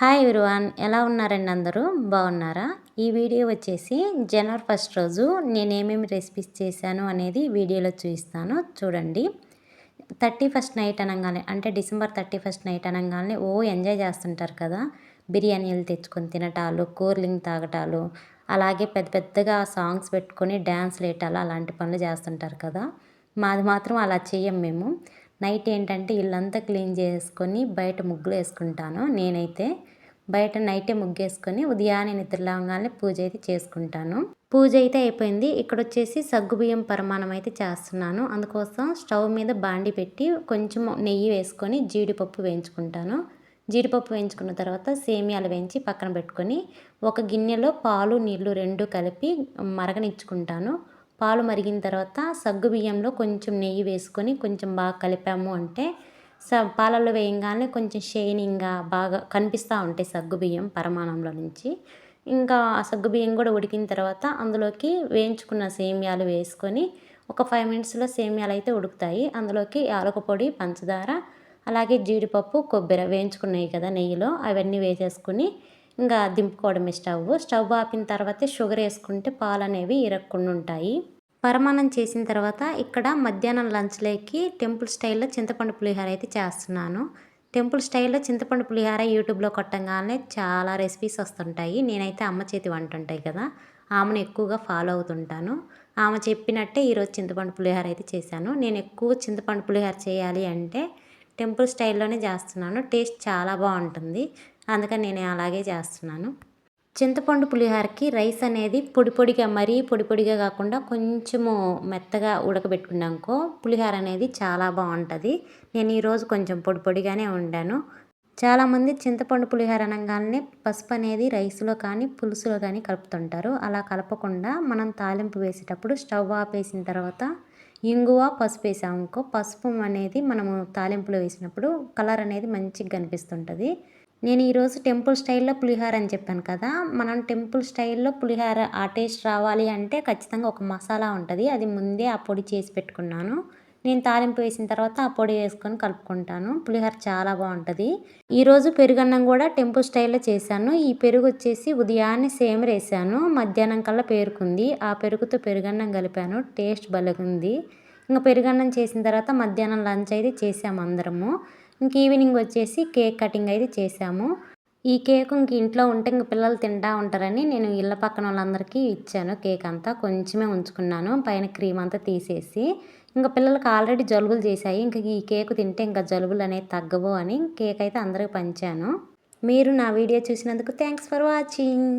Hi everyone ఎలా ఉన్నారండి అందరూ? బాగున్నారా? ఈ వీడియో వచ్చేసి జనవరి ఫస్ట్ రోజు నేనేమేమి రెసిపీస్ చేశాను అనేది వీడియోలో చూపిస్తాను. చూడండి. థర్టీ ఫస్ట్ నైట్ అనగానే అంటే డిసెంబర్ థర్టీ ఫస్ట్ నైట్ అనగానే ఓ ఎంజాయ్ చేస్తుంటారు కదా. బిర్యానీలు తెచ్చుకొని తినటాలు కూర్లింగ్ తాగటాలు అలాగే పెద్ద పెద్దగా సాంగ్స్ పెట్టుకొని డ్యాన్స్ లేటాలు అలాంటి పనులు చేస్తుంటారు కదా. మాది మాత్రం అలా చెయ్యం మేము. నైట్ ఏంటంటే ఇల్లంతా క్లీన్ చేసుకొని బయట ముగ్గులు వేసుకుంటాను. నేనైతే బయట నైటే ముగ్గేసుకొని ఉదయాన్నే నిద్రలాగానే పూజ అయితే చేసుకుంటాను. పూజ అయితే అయిపోయింది. ఇక్కడ వచ్చేసి సగ్గుబియ్యం పరమాణం అయితే చేస్తున్నాను. అందుకోసం స్టవ్ మీద బాండి పెట్టి కొంచెం నెయ్యి వేసుకొని జీడిపప్పు వేయించుకుంటాను. జీడిపప్పు వేయించుకున్న తర్వాత సేమియాలు వేయించి పక్కన పెట్టుకొని ఒక గిన్నెలో పాలు నీళ్ళు రెండు కలిపి మరగనిచ్చుకుంటాను. పాలు మరిగిన తర్వాత సగ్గు బియ్యంలో కొంచెం నెయ్యి వేసుకొని కొంచెం బాగా కలిపాము అంటే స పాలల్లో వేయంగానే కొంచెం షైనింగ్గా బాగా కనిపిస్తూ ఉంటాయి సగ్గు బియ్యం పరమాణంలో నుంచి. ఇంకా ఆ సగ్గు బియ్యం కూడా ఉడికిన తర్వాత అందులోకి వేయించుకున్న సేమియాలు వేసుకొని ఒక ఫైవ్ మినిట్స్లో సేమియాలు అయితే ఉడుకుతాయి. అందులోకి యాలక పంచదార అలాగే జీడిపప్పు కొబ్బరి వేయించుకున్నాయి కదా నెయ్యిలో. అవన్నీ వేసేసుకుని ఇంకా దింపుకోవడమే స్టవ్. స్టవ్ ఆపిన తర్వాతే షుగర్ వేసుకుంటే పాలు అనేవి ఇరక్కుండా ఉంటాయి పరమాన్నం చేసిన తర్వాత ఇక్కడ మధ్యాహ్నం లంచ్లోకి టెంపుల్ స్టైల్లో చింతపండు పులిహోర అయితే చేస్తున్నాను. టెంపుల్ స్టైల్లో చింతపండు పులిహోర యూట్యూబ్లో కొట్టంగానే చాలా రెసిపీస్ వస్తుంటాయి. నేనైతే అమ్మ చేతి వంట ఉంటాయి కదా ఆమెను ఎక్కువగా ఫాలో అవుతుంటాను. ఆమె చెప్పినట్టే ఈరోజు చింతపండు పులిహోర అయితే చేశాను. నేను ఎక్కువ చింతపండు పులిహోర చేయాలి అంటే టెంపుల్ స్టైల్లోనే చేస్తున్నాను. టేస్ట్ చాలా బాగుంటుంది. అందుకని నేను అలాగే చేస్తున్నాను. చింతపండు పులిహోరకి రైస్ అనేది పొడి పొడిగా మరీ పొడి పొడిగా కాకుండా కొంచెము మెత్తగా ఉడకబెట్టుకున్నాకో పులిహోర అనేది చాలా బాగుంటుంది. నేను ఈరోజు కొంచెం పొడి పొడిగానే వండాను. చాలామంది చింతపండు పులిహోర అనగానే పసుపు అనేది రైస్లో కానీ పులుసులో కానీ కలుపుతుంటారు. అలా కలపకుండా మనం తాలింపు వేసేటప్పుడు స్టవ్ ఆపేసిన తర్వాత ఇంగువ పసుపు వేసామనుకో పసుపు అనేది మనము తాలింపులో వేసినప్పుడు కలర్ అనేది మంచిగా కనిపిస్తుంటుంది. నేను ఈరోజు టెంపుల్ స్టైల్లో పులిహోర అని చెప్పాను కదా మనం టెంపుల్ స్టైల్లో పులిహోర ఆ టేస్ట్ రావాలి అంటే ఖచ్చితంగా ఒక మసాలా ఉంటుంది. అది ముందే ఆ పొడి చేసి పెట్టుకున్నాను. నేను తాలింపు వేసిన తర్వాత ఆ పొడి వేసుకొని కలుపుకుంటాను. పులిహోర చాలా బాగుంటుంది. ఈరోజు పెరుగన్నం కూడా టెంపుల్ స్టైల్లో చేశాను. ఈ పెరుగు వచ్చేసి ఉదయాన్నే సేమ్ వేసాను. మధ్యాహ్నం కల్లా పేరుకుంది. ఆ పెరుగుతో పెరుగన్నం కలిపాను. టేస్ట్ బలగుంది. ఇంకా పెరుగన్నం చేసిన తర్వాత మధ్యాహ్నం లంచ్ అయితే చేసాము అందరము. ఇంక ఈవినింగ్ వచ్చేసి కేక్ కటింగ్ అయితే చేసాము. ఈ కేక్ ఇంక ఇంట్లో ఉంటే ఇంక పిల్లలు తింటా ఉంటారని నేను ఇళ్ళ పక్కన వాళ్ళందరికీ ఇచ్చాను కేక్ అంతా. కొంచెమే ఉంచుకున్నాను పైన క్రీమ్ అంతా తీసేసి. ఇంకా పిల్లలకి ఆల్రెడీ జలుబులు చేశాయి. ఇంక ఈ కేక్ తింటే ఇంకా జలుబులు అనేవి తగ్గవు అని కేక్ అయితే అందరికి పంచాను. మీరు నా వీడియో చూసినందుకు థ్యాంక్స్ ఫర్ వాచింగ్.